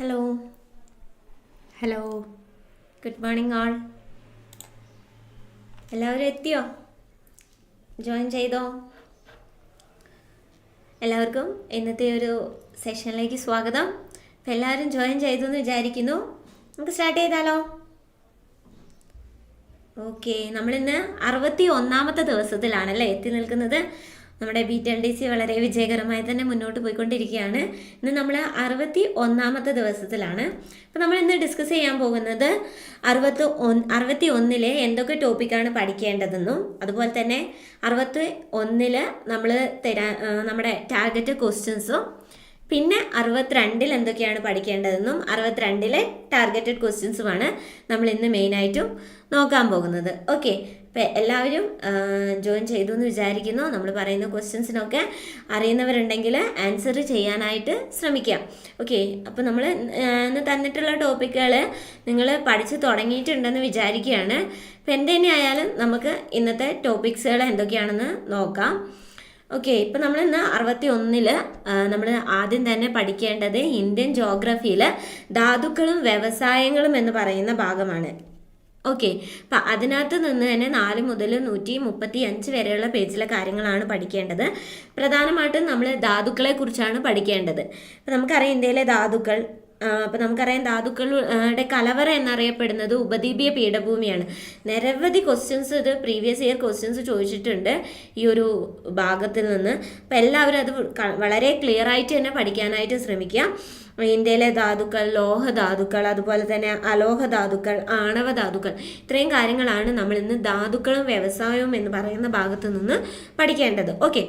Hello hello good morning all എല്ലാവരും എത്തിയോ? Join ചെയ്തോ? എല്ലാവർക്കും ഇന്നത്തെ ഒരു സെഷനിലേക്ക് സ്വാഗതം. അപ്പം എല്ലാവരും ജോയിൻ ചെയ്തു എന്ന് വിചാരിക്കുന്നു. നമുക്ക് സ്റ്റാർട്ട് ചെയ്താലോ? ഓക്കെ നമ്മളിന്ന് അറുപത്തി ഒന്നാമത്തെ ദിവസത്തിലാണല്ലേ എത്തി നിൽക്കുന്നത്. നമ്മുടെ ബി ടെൻ ഡി സി വളരെ വിജയകരമായി തന്നെ മുന്നോട്ട് പോയിക്കൊണ്ടിരിക്കുകയാണ്. ഇന്ന് നമ്മൾ അറുപത്തി ഒന്നാമത്തെ ദിവസത്തിലാണ്. അപ്പോൾ നമ്മൾ ഇന്ന് ഡിസ്കസ് ചെയ്യാൻ പോകുന്നത് അറുപത്തി ഒന്ന് അറുപത്തി ഒന്നിലെ എന്തൊക്കെ ടോപ്പിക്കാണ് പഠിക്കേണ്ടതെന്നും അതുപോലെ തന്നെ അറുപത്തി ഒന്നിൽ നമ്മൾ തരാ നമ്മുടെ ടാർഗറ്റ് ക്വസ്റ്റ്യൻസും പിന്നെ അറുപത്തിരണ്ടിൽ എന്തൊക്കെയാണ് പഠിക്കേണ്ടതെന്നും അറുപത്തിരണ്ടിലെ ടാർഗറ്റഡ് ക്വസ്റ്റ്യൻസുമാണ് നമ്മൾ ഇന്ന് മെയിനായിട്ടും നോക്കാൻ പോകുന്നത്. ഓക്കെ അപ്പം എല്ലാവരും ജോയിൻ ചെയ്തു എന്ന് വിചാരിക്കുന്നു. നമ്മൾ പറയുന്ന ക്വസ്റ്റ്യൻസിനൊക്കെ അറിയുന്നവരുണ്ടെങ്കിൽ ആൻസർ ചെയ്യാനായിട്ട് ശ്രമിക്കാം. ഓക്കെ അപ്പോൾ നമ്മൾ ഇന്ന് തന്നിട്ടുള്ള ടോപ്പിക്കുകൾ നിങ്ങൾ പഠിച്ച് തുടങ്ങിയിട്ടുണ്ടെന്ന് വിചാരിക്കുകയാണ്. ഇപ്പം എന്ത് തന്നെ ആയാലും നമുക്ക് ഇന്നത്തെ ടോപ്പിക്സുകൾ എന്തൊക്കെയാണെന്ന് നോക്കാം. ഓക്കെ ഇപ്പം നമ്മൾ ഇന്ന് അറുപത്തി ഒന്നിൽ നമ്മൾ ആദ്യം തന്നെ പഠിക്കേണ്ടത് ഇന്ത്യൻ ജോഗ്രഫിയിൽ ധാതുക്കളും വ്യവസായങ്ങളും എന്ന് പറയുന്ന ഭാഗമാണ്. ഓക്കെ അപ്പം അതിനകത്ത് നിന്ന് തന്നെ നാല് മുതൽ നൂറ്റി മുപ്പത്തി അഞ്ച് വരെയുള്ള പേജിലെ കാര്യങ്ങളാണ് പഠിക്കേണ്ടത്. പ്രധാനമായിട്ടും നമ്മൾ ധാതുക്കളെ കുറിച്ചാണ് പഠിക്കേണ്ടത്. അപ്പം നമുക്കറിയാം ഇന്ത്യയിലെ ധാതുക്കൾ അപ്പം നമുക്കറിയാം ധാതുക്കളുടെ കലവറ എന്നറിയപ്പെടുന്നത് ഉപദ്വീപീയ പീഠഭൂമിയാണ്. നിരവധി ക്വസ്റ്റ്യൻസ് ഇത് പ്രീവിയസ് ഇയർ ക്വസ്റ്റ്യൻസ് ചോദിച്ചിട്ടുണ്ട് ഈ ഒരു ഭാഗത്തിൽ നിന്ന്. അപ്പം എല്ലാവരും അത് വളരെ ക്ലിയർ ആയിട്ട് തന്നെ പഠിക്കാനായിട്ട് ശ്രമിക്കുക ഇന്ത്യയിലെ ധാതുക്കൾ ലോഹ ധാതുക്കൾ അതുപോലെ തന്നെ അലോഹ ധാതുക്കൾ ആണവ ധാതുക്കൾ ഇത്രയും കാര്യങ്ങളാണ് നമ്മൾ ഇന്ന് ധാതുക്കളും വ്യവസായവും എന്ന് പറയുന്ന ഭാഗത്തു നിന്ന് പഠിക്കേണ്ടത്. ഓക്കെ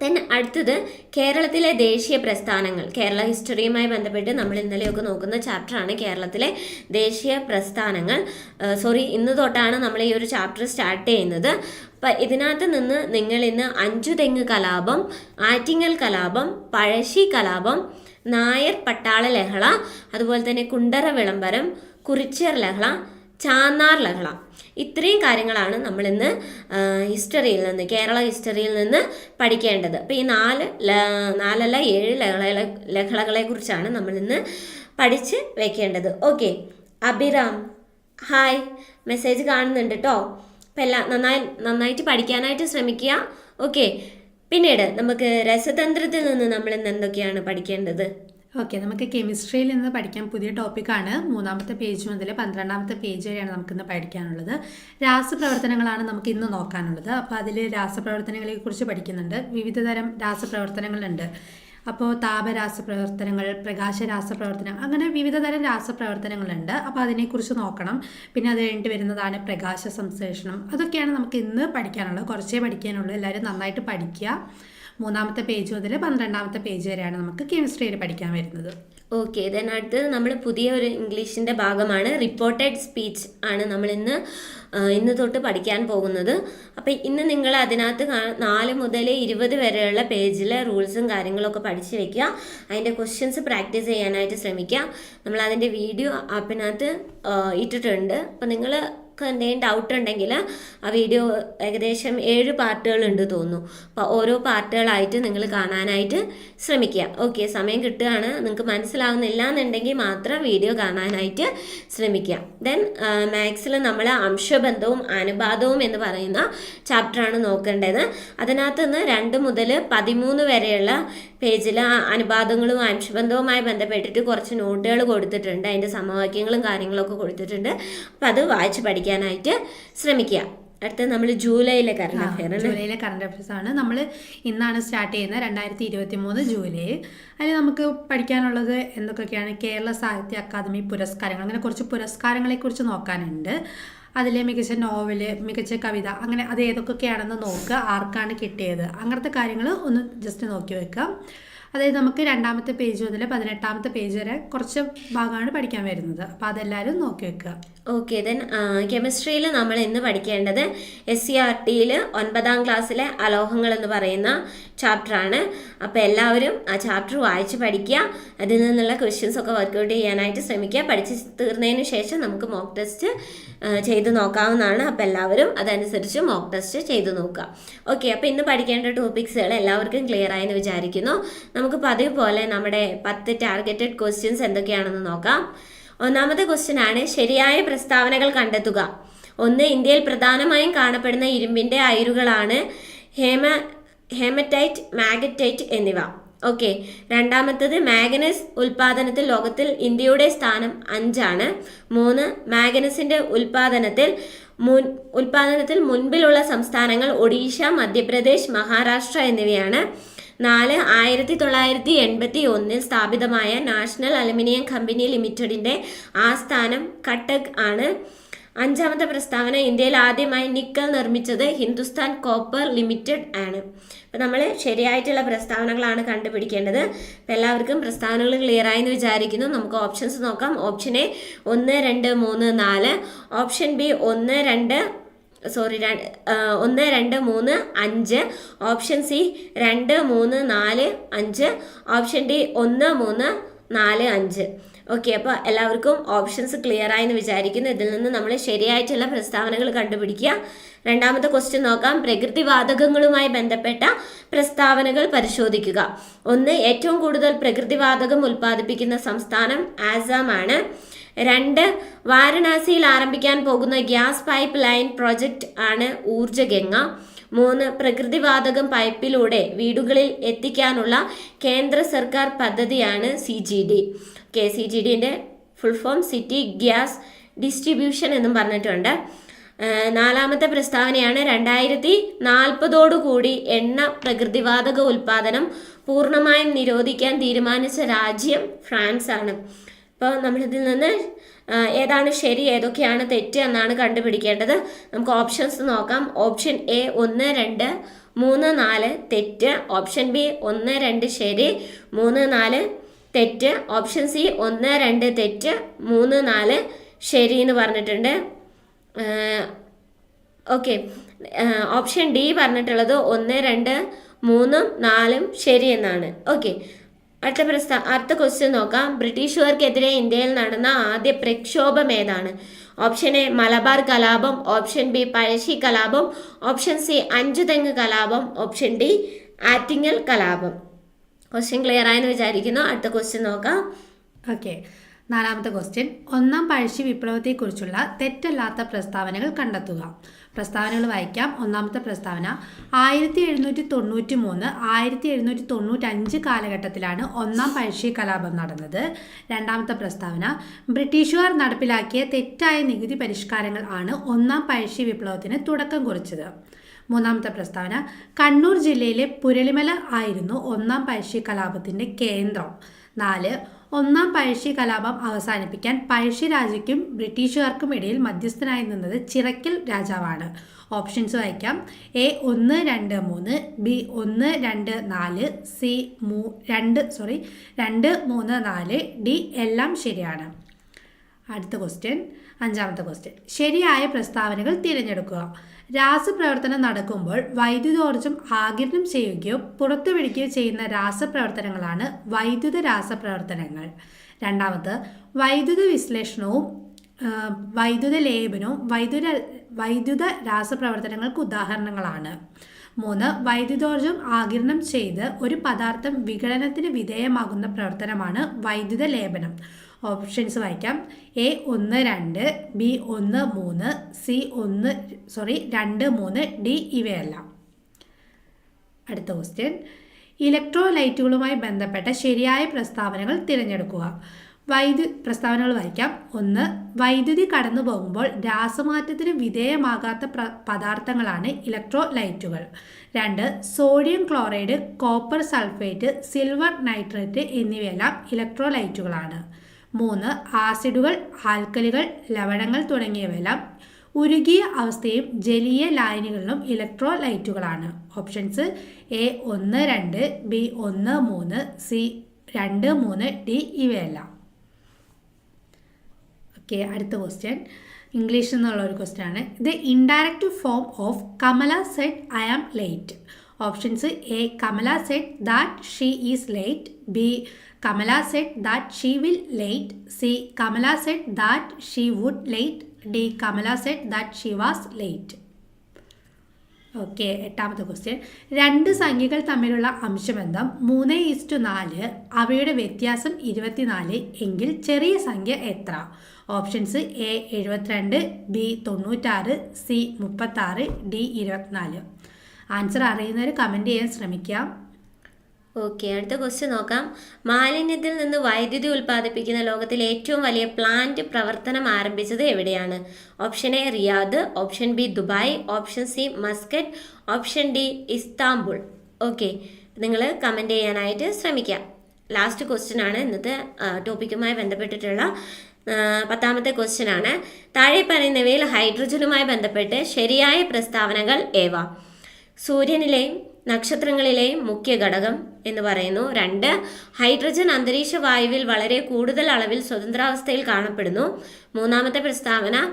ദെൻ അടുത്തത് കേരളത്തിലെ ദേശീയ പ്രസ്ഥാനങ്ങൾ. കേരള ഹിസ്റ്ററിയുമായി ബന്ധപ്പെട്ട് നമ്മൾ ഇന്നലെയൊക്കെ നോക്കുന്ന ചാപ്റ്ററാണ് കേരളത്തിലെ ദേശീയ പ്രസ്ഥാനങ്ങൾ. സോറി ഇന്ന് തൊട്ടാണ് നമ്മൾ ഈ ഒരു ചാപ്റ്റർ സ്റ്റാർട്ട് ചെയ്യുന്നത്. അപ്പം ഇതിനകത്ത് നിന്ന് നിങ്ങൾ ഇന്ന് അഞ്ചു തെങ്ങ് കലാപം ആറ്റിങ്ങൽ കലാപം പഴശ്ശി കലാപം നായർ പട്ടാള ലഹള അതുപോലെ തന്നെ കുണ്ടറ വിളംബരം കുറിച്ചർ ലഹള ചാന്നാർ ലഹള. ഇത്രയും കാര്യങ്ങളാണ് നമ്മൾ ഇന്ന് ഹിസ്റ്ററിയിൽ നിന്ന് കേരള ഹിസ്റ്ററിയിൽ നിന്ന് പഠിക്കേണ്ടത്. അപ്പോൾ ഈ നാല് നാലല്ല ഏഴ് ലഹളകളെ ലഹളകളെ കുറിച്ചാണ് നമ്മൾ ഇന്ന് പഠിച്ച് വെക്കേണ്ടത്. ഓക്കെ. അഭിറാം. ഹായ്. മെസ്സേജ് കാണുന്നുണ്ട് കേട്ടോ അപ്പം എല്ലാം നന്നായി നന്നായിട്ട് പഠിക്കാനായിട്ട് ശ്രമിക്കുക. ഓക്കെ. പിന്നീട് നമുക്ക് രസതന്ത്രത്തിൽ നിന്ന് നമ്മൾ ഇന്ന് എന്തൊക്കെയാണ് പഠിക്കേണ്ടത്? ഓക്കെ നമുക്ക് കെമിസ്ട്രിയിൽ നിന്ന് പഠിക്കാൻ പുതിയ ടോപ്പിക്കാണ് മൂന്നാമത്തെ പേജ് മുതൽ പന്ത്രണ്ടാമത്തെ പേജ് വരെയാണ് നമുക്കിന്ന് പഠിക്കാനുള്ളത്. രാസപ്രവർത്തനങ്ങളാണ് നമുക്ക് ഇന്ന് നോക്കാനുള്ളത്. അപ്പോൾ അതിൽ രാസപ്രവർത്തനങ്ങളെ കുറിച്ച് പഠിക്കുന്നുണ്ട്. വിവിധ തരം രാസപ്രവർത്തനങ്ങളുണ്ട്. അപ്പോൾ താപരാസപ്രവർത്തനങ്ങൾ പ്രകാശ രാസപ്രവർത്തനം അങ്ങനെ വിവിധ തരം രാസപ്രവർത്തനങ്ങളുണ്ട്. അപ്പോൾ അതിനെക്കുറിച്ച് നോക്കണം. പിന്നെ അത് കഴിഞ്ഞിട്ട് വരുന്നതാണ് പ്രകാശ സംശ്ലേഷണം. അതൊക്കെയാണ് നമുക്ക് ഇന്ന് പഠിക്കാനുള്ളത്. കുറച്ചേ പഠിക്കാനുള്ളൂ. എല്ലാവരും നന്നായിട്ട് പഠിക്കുക. മൂന്നാമത്തെ പേജ് മുതൽ പന്ത്രണ്ടാമത്തെ പേജ് വരെയാണ് നമുക്ക് കെമിസ്ട്രിയിൽ പഠിക്കാൻ വരുന്നത്. ഓക്കെ ദെൻ അടുത്തത് നമ്മൾ പുതിയ ഒരു ഇംഗ്ലീഷിന്റെ ഭാഗമാണ്. റിപ്പോർട്ടഡ് സ്പീച്ച് ആണ് നമ്മൾ ഇന്ന് ഇന്ന് തൊട്ട് പഠിക്കാൻ പോകുന്നത്. അപ്പോൾ ഇന്ന് നിങ്ങൾ അതിനകത്ത് നാല് മുതൽ ഇരുപത് വരെയുള്ള പേജിലെ റൂൾസും കാര്യങ്ങളൊക്കെ പഠിച്ച് വെക്കുക. അതിന്റെ ക്വസ്റ്റ്യൻസ് പ്രാക്ടീസ് ചെയ്യാനായിട്ട് ശ്രമിക്കുക. നമ്മൾ അതിന്റെ വീഡിയോ ആപ്പിനകത്ത് ഇട്ടിട്ടുണ്ട്. അപ്പോൾ നിങ്ങൾ എന്തെങ്കിലും ഡൗട്ട് ഉണ്ടെങ്കിൽ ആ വീഡിയോ ഏകദേശം ഏഴ് പാർട്ടുകളുണ്ട് തോന്നുന്നു. അപ്പോൾ ഓരോ പാർട്ടുകളായിട്ട് നിങ്ങൾ കാണാനായിട്ട് ശ്രമിക്കുക. ഓക്കെ സമയം കിട്ടുകയാണ്. നിങ്ങൾക്ക് മനസ്സിലാവുന്നില്ല എന്നുണ്ടെങ്കിൽ മാത്രം വീഡിയോ കാണാനായിട്ട് ശ്രമിക്കുക. ദെൻ മാത്സിൽ നമ്മൾ അംശബന്ധവും അനുപാതവും എന്ന് പറയുന്ന ചാപ്റ്ററാണ് നോക്കേണ്ടത്. അതിനകത്ത് നിന്ന് രണ്ട് മുതൽ പതിമൂന്ന് വരെയുള്ള പേജിൽ അനുപാതങ്ങളും അംശബന്ധവുമായി ബന്ധപ്പെട്ടിട്ട് കുറച്ച് നോട്ടുകൾ കൊടുത്തിട്ടുണ്ട്. അതിന്റെ സമവാക്യങ്ങളും കാര്യങ്ങളൊക്കെ കൊടുത്തിട്ടുണ്ട്. അപ്പോൾ അത് വായിച്ച് പഠിക്കാനായിട്ട് ശ്രമിക്കുക. അടുത്ത നമ്മൾ ജൂലൈയിലെ കറണ്ട് അഫയർ ജൂലൈയിലെ കറണ്ട് അഫയേഴ്സ് ആണ്. നമ്മൾ ഇന്നാണ് സ്റ്റാർട്ട് ചെയ്യുന്നത് രണ്ടായിരത്തി ഇരുപത്തി മൂന്ന് ജൂലൈ. അതിൽ നമുക്ക് പഠിക്കാനുള്ളത് എന്തൊക്കെയാണ് കേരള സാഹിത്യ അക്കാദമി പുരസ്കാരങ്ങൾ. അങ്ങനെ കുറച്ച് പുരസ്കാരങ്ങളെ കുറിച്ച് നോക്കാനുണ്ട്. അതിലെ മികച്ച നോവൽ മികച്ച കവിത അങ്ങനെ അത് ഏതൊക്കെയാണെന്ന് നോക്കുക. ആർക്കാണ് കിട്ടിയത്? അങ്ങനത്തെ കാര്യങ്ങൾ ഒന്ന് ജസ്റ്റ് നോക്കി വെക്കുക അതായത് നമുക്ക് രണ്ടാമത്തെ പേജ് മുതൽ പതിനെട്ടാമത്തെ പേജ് വരെ കുറച്ച് ഭാഗമാണ് പഠിക്കാൻ വരുന്നത്. അപ്പോൾ അതെല്ലാവരും നോക്കി വെക്കുക. ഓക്കെ ദെൻ കെമിസ്ട്രിയിൽ നമ്മൾ ഇന്ന് പഠിക്കേണ്ടത് എസ് സി ആർ ടിയിൽ ഒൻപതാം ക്ലാസ്സിലെ അലോഹങ്ങൾ എന്ന് പറയുന്ന ചാപ്റ്ററാണ് അപ്പോൾ എല്ലാവരും ആ ചാപ്റ്റർ വായിച്ച് പഠിക്കുക. അതിൽ നിന്നുള്ള ക്വസ്റ്റ്യൻസ് ഒക്കെ വർക്കൗട്ട് ചെയ്യാനായിട്ട് ശ്രമിക്കുക. പഠിച്ച് തീർന്നതിന് ശേഷം നമുക്ക് മോക്ക് ടെസ്റ്റ് ചെയ്ത് നോക്കാവുന്നതാണ്. അപ്പോൾ എല്ലാവരും അതനുസരിച്ച് മോക്ക് ടെസ്റ്റ് ചെയ്ത് നോക്കുക. ഓക്കെ അപ്പോൾ ഇന്ന് പഠിക്കേണ്ട ടോപ്പിക്സുകൾ എല്ലാവർക്കും ക്ലിയർ ആയെന്ന് വിചാരിക്കുന്നു. നമുക്ക് പതിവ് പോലെ നമ്മുടെ പത്ത് ടാർഗറ്റഡ് ക്വസ്റ്റ്യൻസ് എന്തൊക്കെയാണെന്ന് നോക്കാം. ഒന്നാമത്തെ ക്വസ്റ്റ്യൻ ആണ് ശരിയായ പ്രസ്താവനകൾ കണ്ടെത്തുക. ഒന്ന് ഇന്ത്യയിൽ പ്രധാനമായും കാണപ്പെടുന്ന ഇരുമ്പിന്റെ അയിരുകളാണ് ഹേമ ഹേമറ്റൈറ്റ് മാഗറ്റൈറ്റ് എന്നിവ. ഓക്കെ രണ്ടാമത്തത് മാഗനസ് ഉൽപാദനത്തിൽ ലോകത്തിൽ ഇന്ത്യയുടെ സ്ഥാനം അഞ്ചാണ്. മൂന്ന് മാഗനസിന്റെ ഉൽപാദനത്തിൽ മുൻ ഉൽപാദനത്തിൽ മുൻപിലുള്ള സംസ്ഥാനങ്ങൾ ഒഡീഷ മധ്യപ്രദേശ് മഹാരാഷ്ട്ര എന്നിവയാണ്. നാല് ആയിരത്തി തൊള്ളായിരത്തി എൺപത്തി ഒന്നിൽ സ്ഥാപിതമായ നാഷണൽ അലുമിനിയം കമ്പനി ലിമിറ്റഡിന്റെ ആസ്ഥാനം കട്ടക് ആണ്. അഞ്ചാമത്തെ പ്രസ്താവന ഇന്ത്യയിൽ ആദ്യമായി നിക്കൽ നിർമ്മിച്ചത് ഹിന്ദുസ്ഥാൻ കോപ്പർ ലിമിറ്റഡ് ആണ്. അപ്പം നമ്മൾ ശരിയായിട്ടുള്ള പ്രസ്താവനകളാണ് കണ്ടുപിടിക്കേണ്ടത്. അപ്പം എല്ലാവർക്കും പ്രസ്താവനകൾ ക്ലിയർ ആയെന്ന് വിചാരിക്കുന്നു. നമുക്ക് ഓപ്ഷൻസ് നോക്കാം. ഓപ്ഷൻ എ ഒന്ന് രണ്ട് മൂന്ന് നാല്. ഓപ്ഷൻ ബി ഒന്ന് രണ്ട് സോറി ഒന്ന് രണ്ട് മൂന്ന് അഞ്ച്. ഓപ്ഷൻ സി രണ്ട് മൂന്ന് നാല് അഞ്ച്. ഓപ്ഷൻ ഡി ഒന്ന് മൂന്ന് നാല് അഞ്ച്. ഓക്കെ അപ്പോൾ എല്ലാവർക്കും ഓപ്ഷൻസ് ക്ലിയർ ആയെന്ന് വിചാരിക്കുന്നു. ഇതിൽ നിന്ന് നമ്മൾ ശരിയായിട്ടുള്ള പ്രസ്താവനകൾ കണ്ടുപിടിക്കുക. രണ്ടാമത്തെ ക്വസ്റ്റ്യൻ നോക്കാം. പ്രകൃതിവാതകങ്ങളുമായി ബന്ധപ്പെട്ട പ്രസ്താവനകൾ പരിശോധിക്കുക. ഒന്ന് ഏറ്റവും കൂടുതൽ പ്രകൃതിവാതകം ഉൽപ്പാദിപ്പിക്കുന്ന സംസ്ഥാനം ആസാം ആണ്. രണ്ട് വാരണാസിയിൽ ആരംഭിക്കാൻ പോകുന്ന ഗ്യാസ് പൈപ്പ് ലൈൻ പ്രോജക്റ്റ് ആണ് ഊർജഗംഗ. മൂന്ന് പ്രകൃതിവാതകം പൈപ്പിലൂടെ വീടുകളിൽ എത്തിക്കാനുള്ള കേന്ദ്ര സർക്കാർ പദ്ധതിയാണ് C G D K C G ഡിന്റെ full form city gas distribution എന്നും പറഞ്ഞിട്ടുണ്ട്. നാലാമത്തെ പ്രസ്താവനയാണ് രണ്ടായിരത്തി നാൽപ്പതോടുകൂടി എണ്ണ പ്രകൃതിവാതക ഉൽപാദനം പൂർണമായും നിരോധിക്കാൻ തീരുമാനിച്ച രാജ്യം ഫ്രാൻസ് ആണ് അപ്പോൾ നമ്മളിതിൽ നിന്ന് ഏതാണ് ശരി ഏതൊക്കെയാണ് തെറ്റ് എന്നാണ് കണ്ടുപിടിക്കേണ്ടത്. നമുക്ക് ഓപ്ഷൻസ് നോക്കാം. ഓപ്ഷൻ എ ഒന്ന് രണ്ട് മൂന്ന് നാല് തെറ്റ്. ഓപ്ഷൻ ബി ഒന്ന് രണ്ട് ശരി മൂന്ന് നാല് തെറ്റ്. ഓപ്ഷൻ സി ഒന്ന് രണ്ട് തെറ്റ് മൂന്ന് നാല് ശരി എന്ന് പറഞ്ഞിട്ടുണ്ട്. ഓക്കെ. ഓപ്ഷൻ ഡി പറഞ്ഞിട്ടുള്ളത് ഒന്ന് രണ്ട് മൂന്നും നാലും ശരി എന്നാണ്. ഓക്കെ. അടുത്ത പ്രസ്താ അടുത്ത ക്വസ്റ്റ്യൻ നോക്കാം. ബ്രിട്ടീഷുകാർക്കെതിരെ ഇന്ത്യയിൽ നടന്ന ആദ്യ പ്രക്ഷോഭം ഏതാണ്? ഓപ്ഷൻ എ മലബാർ കലാപം. ഓപ്ഷൻ ബി പഴശ്ശി കലാപം. ഓപ്ഷൻ സി അഞ്ചുതെങ്ങ് കലാപം. ഓപ്ഷൻ ഡി ആറ്റിങ്ങൽ കലാപം. ക്വസ്റ്റ്യൻ ക്ലിയർ ആയെന്ന് വിചാരിക്കുന്നു. അടുത്ത ക്വസ്റ്റ്യൻ നോക്കാം. ഓക്കെ നാലാമത്തെ ക്വസ്റ്റ്യൻ ഒന്നാം പഴശ്ശി വിപ്ലവത്തെക്കുറിച്ചുള്ള തെറ്റല്ലാത്ത പ്രസ്താവനകൾ കണ്ടെത്തുക. പ്രസ്താവനകൾ വായിക്കാം. ഒന്നാമത്തെ പ്രസ്താവന ആയിരത്തി എഴുന്നൂറ്റി തൊണ്ണൂറ്റി മൂന്ന് ആയിരത്തി എഴുന്നൂറ്റി തൊണ്ണൂറ്റി അഞ്ച് കാലഘട്ടത്തിലാണ് ഒന്നാം പഴശ്ശി കലാപം നടന്നത്. രണ്ടാമത്തെ പ്രസ്താവന ബ്രിട്ടീഷുകാർ നടപ്പിലാക്കിയ തെറ്റായ നികുതി പരിഷ്കാരങ്ങൾ ആണ് ഒന്നാം പഴശ്ശി വിപ്ലവത്തിന് തുടക്കം കുറിച്ചത്. മൂന്നാമത്തെ പ്രസ്താവന കണ്ണൂർ ജില്ലയിലെ പുരളിമല ആയിരുന്നു ഒന്നാം പഴശ്ശി കലാപത്തിന്റെ കേന്ദ്രം. നാല് ഒന്നാം പഴശ്ശി കലാപം അവസാനിപ്പിക്കാൻ പഴശ്ശി രാജയ്ക്കും ബ്രിട്ടീഷുകാർക്കും ഇടയിൽ മധ്യസ്ഥനായി നിന്നത് ചിറക്കൽ രാജാവാണ്. ഓപ്ഷൻസ് വായിക്കാം. എ ഒന്ന് രണ്ട് മൂന്ന് ബി ഒന്ന് രണ്ട് നാല് സി മൂ രണ്ട് സോറി രണ്ട് മൂന്ന് നാല് ഡി എല്ലാം ശരിയാണ്. അടുത്ത ക്വസ്റ്റ്യൻ അഞ്ചാമത്തെ ക്വസ്റ്റ്യൻ ശരിയായ പ്രസ്താവനകൾ തിരഞ്ഞെടുക്കുക. രാസപ്രവർത്തനം നടക്കുമ്പോൾ വൈദ്യുതോർജം ആഗിരണം ചെയ്യുകയോ പുറത്തുവിടുകയോ ചെയ്യുന്ന രാസപ്രവർത്തനങ്ങളാണ് വൈദ്യുത രാസപ്രവർത്തനങ്ങൾ. രണ്ടാമത് വൈദ്യുത വിശ്ലേഷണവും വൈദ്യുത ലേപനവും വൈദ്യുത വൈദ്യുത രാസപ്രവർത്തനങ്ങൾക്ക് ഉദാഹരണങ്ങളാണ്. മൂന്ന് വൈദ്യുതോർജം ആകിരണം ചെയ്ത് ഒരു പദാർത്ഥം വിഘടനത്തിന് വിധേയമാകുന്ന പ്രവർത്തനമാണ് വൈദ്യുത ലേപനം. ഓപ്ഷൻസ് വായിക്കാം. എ ഒന്ന് രണ്ട് ബി ഒന്ന് മൂന്ന് സി ഒന്ന് സോറി രണ്ട് മൂന്ന് ഡി ഇവയെല്ലാം. അടുത്ത ക്വസ്റ്റ്യൻ. ഇലക്ട്രോലൈറ്റുകളുമായി ബന്ധപ്പെട്ട ശരിയായ പ്രസ്താവനകൾ തിരഞ്ഞെടുക്കുക. വൈദ്യു പ്രസ്താവനകൾ വായിക്കാം. ഒന്ന് വൈദ്യുതി കടന്നു പോകുമ്പോൾ രാസമാറ്റത്തിന് വിധേയമാകാത്ത പദാർത്ഥങ്ങളാണ് ഇലക്ട്രോലൈറ്റുകൾ. രണ്ട് sodium chloride copper sulphate silver nitrate എന്നിവയെല്ലാം ഇലക്ട്രോലൈറ്റുകളാണ്. മൂന്ന് ആസിഡുകൾ ആൽക്കലുകൾ ലവണങ്ങൾ തുടങ്ങിയവയെല്ലാം ഉരുകിയ അവസ്ഥയും ജലീയ ലായനികളിലും ഇലക്ട്രോലൈറ്റുകളാണ്. ഓപ്ഷൻസ് എ ഒന്ന് രണ്ട് ബി ഒന്ന് മൂന്ന് സി രണ്ട് മൂന്ന് ഡി ഇവയെല്ലാം. ഓക്കെ അടുത്ത ക്വസ്റ്റ്യൻ ഇംഗ്ലീഷ് എന്നുള്ള ഒരു ക്വസ്റ്റ്യൻ ആണ്. The indirect form of Kamala said I am late. Options A Kamala said that she is late B Kamala said that she will late C Kamala said that she would late D Kamala said that she was late okay എട്ടാമത്തെ question രണ്ട് സംഖ്യകൾ തമ്മിലുള്ള അംശബന്ധം മൂന്ന് is to നാല്. അവയുടെ വ്യത്യാസം ഇരുപത്തിനാല് എങ്കിൽ ചെറിയ സംഖ്യ എത്ര? ഓപ്ഷൻസ് എ എഴുപത്തിരണ്ട് ബി തൊണ്ണൂറ്റാറ് സി മുപ്പത്താറ് ഡി ഇരുപത്തിനാല്. ആൻസർ അറിയുന്നവർ കമന്റ് ചെയ്യാൻ ശ്രമിക്കാം. ഓക്കെ അടുത്ത ക്വസ്റ്റ്യൻ നോക്കാം. മാലിന്യത്തിൽ നിന്ന് വൈദ്യുതി ഉൽപ്പാദിപ്പിക്കുന്ന ലോകത്തിലെ ഏറ്റവും വലിയ പ്ലാന്റ് പ്രവർത്തനം ആരംഭിച്ചത് എവിടെയാണ്? Option A Riyadh option B Dubai option C Muscat option D Istanbul. Okay നിങ്ങൾ കമന്റ് ചെയ്യാനായിട്ട് ശ്രമിക്കാം. ലാസ്റ്റ് ക്വസ്റ്റ്യൻ ആണ്. ഇന്നത്തെ ടോപ്പിക്കുമായി ബന്ധപ്പെട്ടിട്ടുള്ള പത്താമത്തെ ക്വസ്റ്റ്യൻ ആണ്. താഴെ പറയുന്നവയിൽ ഹൈഡ്രജനുമായി ബന്ധപ്പെട്ട് ശരിയായ പ്രസ്താവനകൾ ഏവ? സൂര്യനിലെയും നക്ഷത്രങ്ങളിലെയും മുഖ്യ ഘടകം എന്ന് പറയുന്നു. രണ്ട് ഹൈഡ്രജൻ അന്തരീക്ഷ വായുവിൽ വളരെ കൂടുതൽ അളവിൽ സ്വതന്ത്രാവസ്ഥയിൽ കാണപ്പെടുന്നു. മൂന്നാമത്തെ പ്രസ്താവന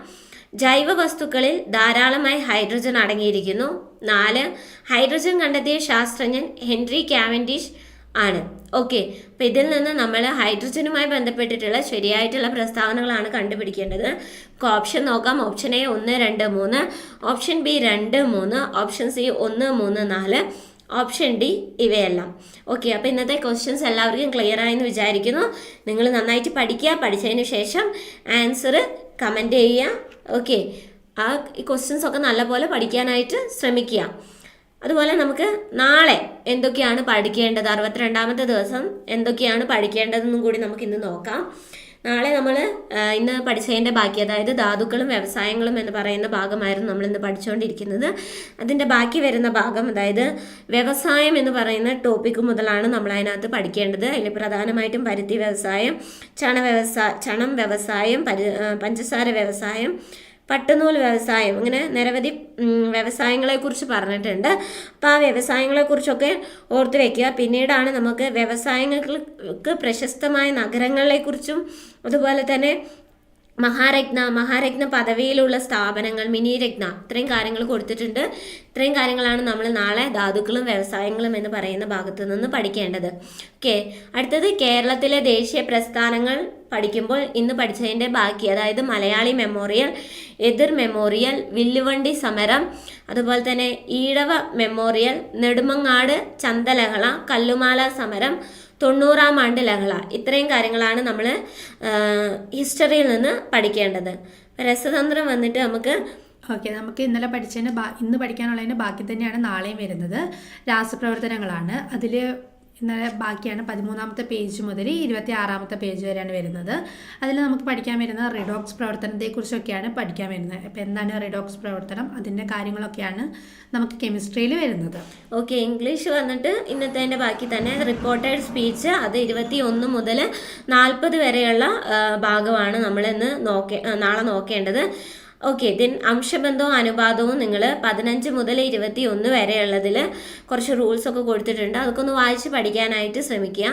ജൈവ വസ്തുക്കളിൽ ധാരാളമായി ഹൈഡ്രജൻ അടങ്ങിയിരിക്കുന്നു. നാല് ഹൈഡ്രജൻ കണ്ടെത്തിയ ശാസ്ത്രജ്ഞൻ ഹെൻറി കാവൻഡിഷ് ആണ്. ഓക്കെ അപ്പം ഇതിൽ നിന്ന് നമ്മൾ ഹൈഡ്രജനുമായി ബന്ധപ്പെട്ടിട്ടുള്ള ശരിയായിട്ടുള്ള പ്രസ്താവനകളാണ് കണ്ടുപിടിക്കേണ്ടത്. ഓപ്ഷൻ നോക്കാം. ഓപ്ഷൻ എ ഒന്ന് രണ്ട് മൂന്ന്. ഓപ്ഷൻ ബി രണ്ട് മൂന്ന്. ഓപ്ഷൻ സി ഒന്ന് മൂന്ന് നാല്. ഓപ്ഷൻ ഡി ഇവയെല്ലാം. ഓക്കെ അപ്പോൾ ഇന്നത്തെ ക്വസ്റ്റ്യൻസ് എല്ലാവർക്കും ക്ലിയർ ആയെന്ന് വിചാരിക്കുന്നു. നിങ്ങൾ നന്നായിട്ട് പഠിക്കുക. പഠിച്ചതിന് ശേഷം ആൻസർ കമന്റ് ചെയ്യുക. ഓക്കെ ആ ഈ ക്വസ്റ്റ്യൻസ് ഒക്കെ നല്ലപോലെ പഠിക്കാനായിട്ട് ശ്രമിക്കുക. അതുപോലെ നമുക്ക് നാളെ എന്തൊക്കെയാണ് പഠിക്കേണ്ടത്? അറുപത്തിരണ്ടാമത്തെ ദിവസം എന്തൊക്കെയാണ് പഠിക്കേണ്ടതെന്നും കൂടി നമുക്ക് ഇന്ന് നോക്കാം. നാളെ നമ്മൾ ഇന്ന് പഠിച്ചതിന്റെ ബാക്കി അതായത് ധാതുക്കളും വ്യവസായങ്ങളും എന്ന് പറയുന്ന ഭാഗമായിരുന്നു നമ്മൾ ഇന്ന് പഠിച്ചുകൊണ്ടിരിക്കുന്നത് അതിന്റെ ബാക്കി വരുന്ന ഭാഗം അതായത് വ്യവസായം എന്ന് പറയുന്ന ടോപ്പിക്ക് മുതലാണ് നമ്മൾ അതിനകത്ത് പഠിക്കേണ്ടത്. അതിൽ പ്രധാനമായിട്ടും പരുത്തി വ്യവസായം ചണ വ്യവസായ ചണം വ്യവസായം പഞ്ചസാര വ്യവസായം പട്ടുനൂൽ വ്യവസായം അങ്ങനെ നിരവധി വ്യവസായങ്ങളെ വ്യവസായങ്ങളെക്കുറിച്ച് പറഞ്ഞിട്ടുണ്ട്. അപ്പോൾ ആ വ്യവസായങ്ങളെക്കുറിച്ചൊക്കെ ഓർത്ത് വെക്കുക. പിന്നീടാണ് നമുക്ക് വ്യവസായങ്ങൾക്ക് പ്രശസ്തമായ നഗരങ്ങളെക്കുറിച്ചും അതുപോലെ തന്നെ മഹാരത്ന മഹാരത്ന പദവിയിലുള്ള സ്ഥാപനങ്ങൾ മിനി രത്ന ഇത്രയും കാര്യങ്ങൾ കൊടുത്തിട്ടുണ്ട്. ഇത്രയും കാര്യങ്ങളാണ് നമ്മൾ നാളെ ധാതുക്കളും വ്യവസായങ്ങളും എന്ന് പറയുന്ന ഭാഗത്തു നിന്ന് പഠിക്കേണ്ടത്. ഓക്കെ. അടുത്തത് കേരളത്തിലെ ദേശീയ പ്രസ്ഥാനങ്ങൾ പഠിക്കുമ്പോൾ ഇന്ന് പഠിച്ചതിന്റെ ബാക്കി അതായത് മലയാളി മെമ്മോറിയൽ എതിർ മെമ്മോറിയൽ വില്ലുവണ്ടി സമരം അതുപോലെ തന്നെ ഈഴവ മെമ്മോറിയൽ നെടുമങ്ങാട് ചന്തലഹള കല്ലുമാല സമരം തൊണ്ണൂറാം ആണ്ട് ലഹള. ഇത്രയും കാര്യങ്ങളാണ് നമ്മൾ ഹിസ്റ്ററിയിൽ നിന്ന് പഠിക്കേണ്ടത്. രസതന്ത്രം വന്നിട്ട് നമുക്ക് ഓക്കെ നമുക്ക് ഇന്നലെ പഠിച്ചതിന് ഇന്ന് പഠിക്കാനുള്ളതിന് ബാക്കി തന്നെയാണ് നാളെയും വരുന്നത്. രാസപ്രവർത്തനങ്ങളാണ്. അതിൽ ഇന്നലെ ബാക്കിയാണ് പതിമൂന്നാമത്തെ പേജ് മുതൽ ഇരുപത്തി ആറാമത്തെ പേജ് വരെയാണ് വരുന്നത്. അതിൽ നമുക്ക് പഠിക്കാൻ വരുന്നത് റിഡോക്സ് പ്രവർത്തനത്തെക്കുറിച്ചൊക്കെയാണ് പഠിക്കാൻ വരുന്നത്. അപ്പോൾ എന്താണ് റിഡോക്സ് പ്രവർത്തനം? അതിന്റെ കാര്യങ്ങളൊക്കെയാണ് നമുക്ക് കെമിസ്ട്രിയിൽ വരുന്നത്. ഓക്കെ ഇംഗ്ലീഷ് വന്നിട്ട് ഇന്നത്തെ ബാക്കി തന്നെ റിപ്പോർട്ടഡ് സ്പീച്ച് അത് ഇരുപത്തി ഒന്ന് മുതൽ നാൽപ്പത് വരെയുള്ള ഭാഗമാണ് നമ്മളിന്ന് നോക്കേ നാളെ നോക്കേണ്ടത്. ഓക്കെ ദെൻ അംശബന്ധവും അനുപാതവും നിങ്ങൾ പതിനഞ്ച് മുതൽ ഇരുപത്തി ഒന്ന് വരെയുള്ളതിൽ കുറച്ച് റൂൾസ് ഒക്കെ കൊടുത്തിട്ടുണ്ട്. അതൊക്കെ ഒന്ന് വായിച്ച് പഠിക്കാനായിട്ട് ശ്രമിക്കുക.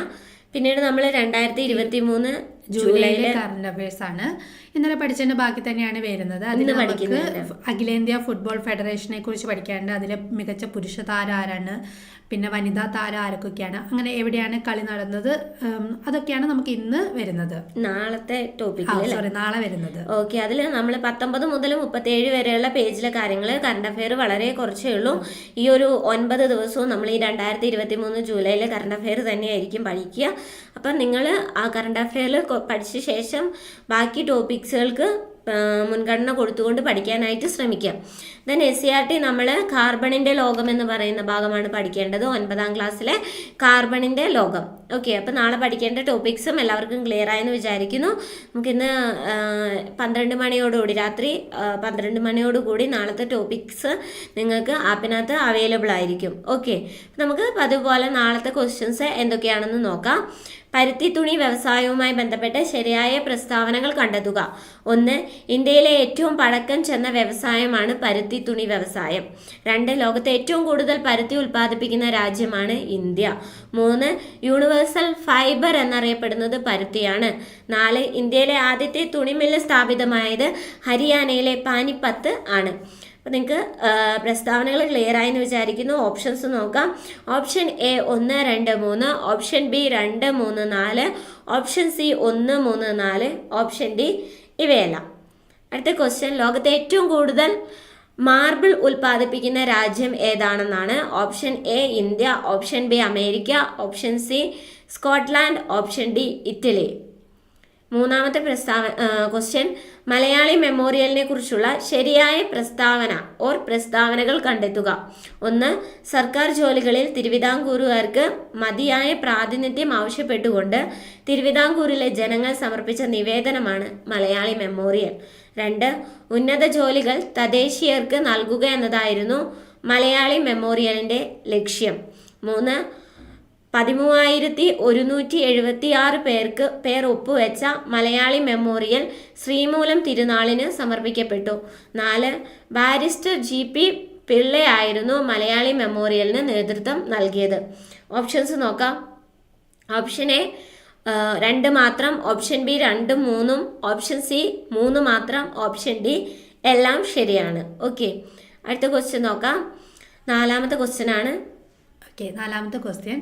പിന്നീട് നമ്മൾ രണ്ടായിരത്തി ഇരുപത്തി മൂന്ന് ജൂലൈയിലെ കറണ്ട് അഫയേഴ്സ് ആണ്. ഇന്നലെ പഠിച്ചതിന്റെ ബാക്കി തന്നെയാണ് വരുന്നത്. അതിൽ ഇന്ന് നമുക്ക് അഖിലേന്ത്യാ ഫുട്ബോൾ ഫെഡറേഷനെ കുറിച്ച് പഠിക്കാനുണ്ട് അതിലെ മികച്ച പുരുഷ താരം ആരാണ് പിന്നെ വനിതാ താരം ആരൊക്കെയാണ് അങ്ങനെ എവിടെയാണ് കളി നടന്നത്? അതൊക്കെയാണ് നമുക്ക് ഇന്ന് വരുന്നത്. നാളത്തെ ടോപ്പിക് സോറി നാളെ വരുന്നത്. ഓക്കെ അതിൽ നമ്മൾ പത്തൊമ്പത് മുതൽ മുപ്പത്തേഴ് വരെയുള്ള പേജിലെ കാര്യങ്ങൾ കറണ്ട് അഫെയർ വളരെ കുറച്ചേ ഉള്ളൂ. ഈ ഒരു ഒൻപത് ദിവസവും നമ്മൾ ഈ രണ്ടായിരത്തി ഇരുപത്തി മൂന്ന് ജൂലൈയിലെ കറണ്ട് അഫെയർ തന്നെയായിരിക്കും പഠിക്കുക. അപ്പം നിങ്ങൾ ആ കറണ്ട് അഫെയറിൽ പഠിച്ച ശേഷം ബാക്കി ടോപ്പിക്സുകൾക്ക് മുൻഗണന കൊടുത്തുകൊണ്ട് പഠിക്കാനായിട്ട് ശ്രമിക്കാം. Then S C R T നമ്മൾ കാർബണിന്റെ ലോകം എന്ന് പറയുന്ന ഭാഗമാണ് പഠിക്കേണ്ടത്. ഒൻപതാം ക്ലാസ്സിലെ കാർബണിന്റെ ലോകം. ഓക്കെ അപ്പോൾ നാളെ പഠിക്കേണ്ട ടോപ്പിക്സും എല്ലാവർക്കും ക്ലിയർ ആയെന്ന് വിചാരിക്കുന്നു. നമുക്കിന്ന് പന്ത്രണ്ട് മണിയോടുകൂടി രാത്രി പന്ത്രണ്ട് മണിയോടുകൂടി നാളത്തെ ടോപ്പിക്സ് നിങ്ങൾക്ക് ആപ്പിനകത്ത് അവൈലബിൾ ആയിരിക്കും. ഓക്കെ നമുക്ക് അതുപോലെ നാളത്തെ ക്വസ്റ്റ്യൻസ് എന്തൊക്കെയാണെന്ന് നോക്കാം. പരുത്തി തുണി വ്യവസായവുമായി ബന്ധപ്പെട്ട് ശരിയായ പ്രസ്താവനകൾ കണ്ടെത്തുക. ഒന്ന് ഇന്ത്യയിലെ ഏറ്റവും പഴക്കം ചെന്ന വ്യവസായമാണ് പരുത്തി തുണി വ്യവസായം. രണ്ട് ലോകത്തെ ഏറ്റവും കൂടുതൽ പരുത്തി ഉൽപ്പാദിപ്പിക്കുന്ന രാജ്യമാണ് ഇന്ത്യ. മൂന്ന് യൂണിവേഴ്സൽ ഫൈബർ എന്നറിയപ്പെടുന്നത് പരുത്തിയാണ്. നാല് ഇന്ത്യയിലെ ആദ്യത്തെ തുണിമില്ല് സ്ഥാപിതമായത് ഹരിയാനയിലെ പാനിപ്പത്ത് ആണ്. അപ്പോൾ നിങ്ങൾക്ക് പ്രസ്താവനകൾ ക്ലിയർ ആയെന്ന് വിചാരിക്കുന്നു. ഓപ്ഷൻസ് നോക്കാം. ഓപ്ഷൻ എ ഒന്ന് രണ്ട് മൂന്ന്. ഓപ്ഷൻ ബി രണ്ട് മൂന്ന് നാല്. ഓപ്ഷൻ സി ഒന്ന് മൂന്ന് നാല്. ഓപ്ഷൻ ഡി ഇവയല്ല. അടുത്ത ക്വസ്റ്റ്യൻ ലോകത്തെ ഏറ്റവും കൂടുതൽ മാർബിൾ ഉൽപ്പാദിപ്പിക്കുന്ന രാജ്യം ഏതാണെന്നാണ്. Option A India option B America option C Scotland option D Italy. മൂന്നാമത്തെ പ്രസ്താവ ക്വസ്റ്റ്യൻ മലയാളി മെമ്മോറിയലിനെ കുറിച്ചുള്ള ശരിയായ പ്രസ്താവന ഓർ പ്രസ്താവനകൾ കണ്ടെത്തുക. ഒന്ന് സർക്കാർ ജോലികളിൽ തിരുവിതാംകൂറുകാർക്ക് മതിയായ പ്രാതിനിധ്യം ആവശ്യപ്പെട്ടുകൊണ്ട് തിരുവിതാംകൂറിലെ ജനങ്ങൾ സമർപ്പിച്ച നിവേദനമാണ് മലയാളി മെമ്മോറിയൽ രണ്ട് ഉന്നത ജോലികൾ തദ്ദേശീയർക്ക് നൽകുക എന്നതായിരുന്നു മലയാളി മെമ്മോറിയലിന്റെ ലക്ഷ്യം. മൂന്ന് പതിമൂവായിരത്തി ഒരുന്നൂറ്റി എഴുപത്തി ആറ് പേർക്ക് പേർ ഒപ്പുവെച്ച മലയാളി മെമ്മോറിയൽ ശ്രീമൂലം തിരുനാളിന് സമർപ്പിക്കപ്പെട്ടു. നാല് ബാരിസ്റ്റർ ജി പി പിള്ളയായിരുന്നു മലയാളി മെമ്മോറിയലിന് നേതൃത്വം നൽകിയത്. ഓപ്ഷൻസ് നോക്കാം. ഓപ്ഷൻ എ രണ്ട് മാത്രം. ഓപ്ഷൻ ബി രണ്ടും മൂന്നും. ഓപ്ഷൻ സി മൂന്ന് മാത്രം. ഓപ്ഷൻ ഡി എല്ലാം ശരിയാണ്. ഓക്കെ. അടുത്ത ക്വസ്റ്റ്യൻ നോക്കാം. നാലാമത്തെ ക്വസ്റ്റ്യൻ ആണ്. ഓക്കെ നാലാമത്തെ ക്വസ്റ്റ്യൻ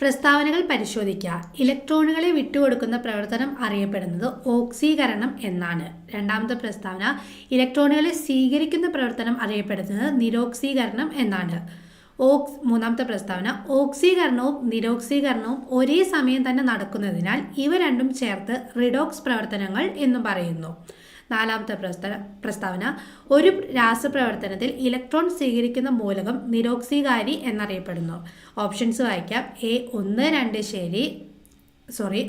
പ്രസ്താവനകൾ പരിശോധിക്കുക. ഇലക്ട്രോണുകളെ വിട്ടുകൊടുക്കുന്ന പ്രവർത്തനം അറിയപ്പെടുന്നത് ഓക്സീകരണം എന്നാണ്. രണ്ടാമത്തെ പ്രസ്താവന ഇലക്ട്രോണുകളെ സ്വീകരിക്കുന്ന പ്രവർത്തനം അറിയപ്പെടുന്നത് നിരോക്സീകരണം എന്നാണ്. ഓക്സ് മൂന്നാമത്തെ പ്രസ്താവന ഓക്സീകരണവും നിരോക്സീകരണവും ഒരേ സമയം തന്നെ നടക്കുന്നതിനാൽ ഇവ രണ്ടും ചേർത്ത് റിഡോക്സ് പ്രവർത്തനങ്ങൾ എന്നും പറയുന്നു. നാലാമത്തെ പ്രസ്ഥന പ്രസ്താവന. ഒരു രാസപ്രവർത്തനത്തിൽ ഇലക്ട്രോൺ സ്വീകരിക്കുന്ന മൂലകം നിരോക്സികാരി എന്നറിയപ്പെടുന്നു. ഓപ്ഷൻസ് വായിക്കാം. എ ഒന്ന് രണ്ട് ശരി സോറി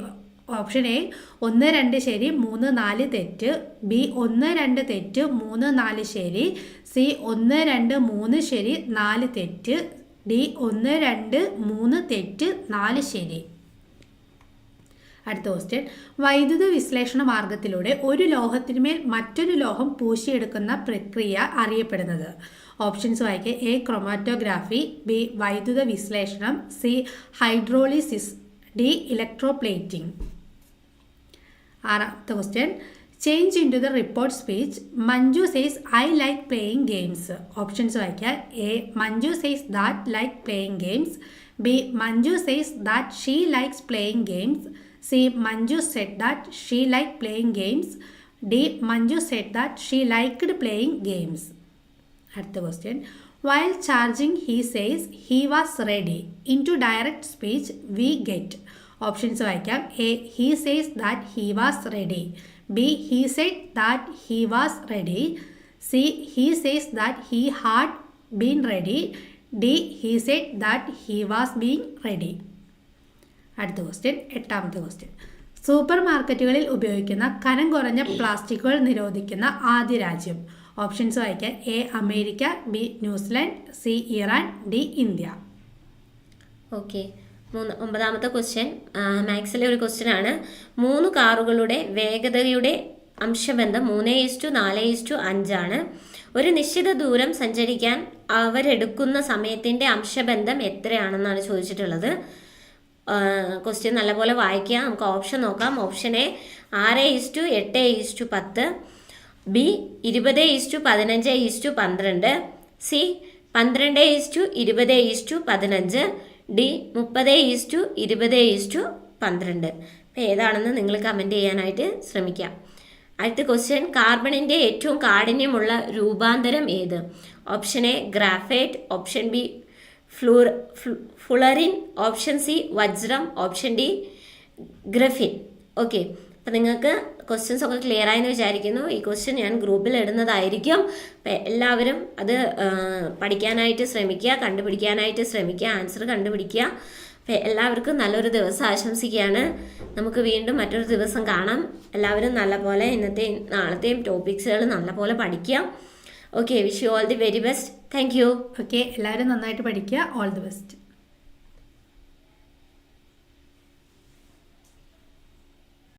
ഓപ്ഷൻ എ ഒന്ന് രണ്ട് ശരി മൂന്ന് നാല് തെറ്റ് ബി ഒന്ന് രണ്ട് തെറ്റ് മൂന്ന് നാല് ശരി സി ഒന്ന് രണ്ട് മൂന്ന് ശരി നാല് തെറ്റ് ഡി ഒന്ന് രണ്ട് മൂന്ന് തെറ്റ് നാല് ശരി. അടുത്ത ക്വസ്റ്റ്യൻ വൈദ്യുത വിശ്ലേഷണ മാർഗത്തിലൂടെ ഒരു ലോഹത്തിന്മേൽ മറ്റൊരു ലോഹം പൂശിയെടുക്കുന്ന പ്രക്രിയ അറിയപ്പെടുന്നത്. ഓപ്ഷൻസ് വായിക്കുക എ ക്രൊമാറ്റോഗ്രാഫി ബി വൈദ്യുത വിശ്ലേഷണം. സി ഹൈഡ്രോളിസിസ് ഡി ഇലക്ട്രോപ്ലേറ്റിംഗ് ആറാമത്തെ question change in to the report speech Manju says I like playing games options വായിക്കുക A Manju says that like playing games B Manju says that she likes playing games C Manju set that she like playing games D Manju set that she liked playing games അടുത്ത question while charging he says he was ready into direct speech we get options വായിക്കാം A he says that he was ready B he set that he was ready C he says that he had been ready D he set that he was been ready അടുത്ത question എട്ടാമത്തെ question super മാർക്കറ്റുകളിൽ ഉപയോഗിക്കുന്ന കനം കുറഞ്ഞ പ്ലാസ്റ്റിക്കുകൾ നിരോധിക്കുന്ന ആദ്യ രാജ്യം. Options വായിക്കാൻ A America B New Zealand C Iran D India. Okay മൂന്ന് ഒമ്പതാമത്തെ ക്വസ്റ്റ്യൻ മാത്സിലെ ഒരു ക്വസ്റ്റ്യൻ ആണ്. മൂന്ന് കാറുകളുടെ വേഗതയുടെ അംശബന്ധം മൂന്ന് ഈസ്റ്റു നാല് ഈസ്റ്റു അഞ്ചാണ് ഒരു നിശ്ചിത ദൂരം സഞ്ചരിക്കാൻ അവരെടുക്കുന്ന സമയത്തിന്റെ അംശബന്ധം എത്രയാണെന്നാണ് ചോദിച്ചിട്ടുള്ളത്. ക്വസ്റ്റ്യൻ നല്ലപോലെ വായിക്കുക നമുക്ക് ഓപ്ഷൻ നോക്കാം. ഓപ്ഷൻ എ ആറ് ഈസ്റ്റു എട്ട് ഈസ്റ്റു പത്ത്. ബി ഇരുപത് ഈസ്റ്റു പതിനഞ്ച് ഈസ്റ്റു പന്ത്രണ്ട്. സി പന്ത്രണ്ട് ഈസ്റ്റു ഇരുപത് ഈസ്റ്റു പതിനഞ്ച്. ഡി മുപ്പത് ഈസ്റ്റു ഇരുപത് ഈസ്റ്റു പന്ത്രണ്ട്. അപ്പോൾ ഏതാണെന്ന് നിങ്ങൾ കമന്റ് ചെയ്യാനായിട്ട് ശ്രമിക്കാം. അടുത്ത ക്വസ്റ്റ്യൻ കാർബണിന്റെ ഏറ്റവും കാഠിന്യമുള്ള രൂപാന്തരം ഏത്? Option A graphite option B ഫ്ലൂർ fullerene option C വജ്രം ഓപ്ഷൻ ഡി ഗ്രഫിൻ. ഓക്കെ. അപ്പം നിങ്ങൾക്ക് ക്വസ്റ്റ്യൻസ് ഒക്കെ ക്ലിയർ ആയെന്ന് വിചാരിക്കുന്നു. ഈ ക്വസ്റ്റ്യൻ ഞാൻ ഗ്രൂപ്പിൽ ഇടുന്നതായിരിക്കും. അപ്പം എല്ലാവരും അത് പഠിക്കാനായിട്ട് ശ്രമിക്കുക കണ്ടുപിടിക്കാനായിട്ട് ശ്രമിക്കുക ആൻസർ കണ്ടുപിടിക്കുക. അപ്പം എല്ലാവർക്കും നല്ലൊരു ദിവസം ആശംസിക്കുകയാണ്. നമുക്ക് വീണ്ടും മറ്റൊരു ദിവസം കാണാം. എല്ലാവരും നല്ലപോലെ ഇന്നത്തെയും നാളത്തെയും ടോപ്പിക്സുകൾ നല്ലപോലെ പഠിക്കുക. Okay wish you all the very best thank you okay എല്ലാവരും നന്നായിട്ട് പഠിക്കുക. All the best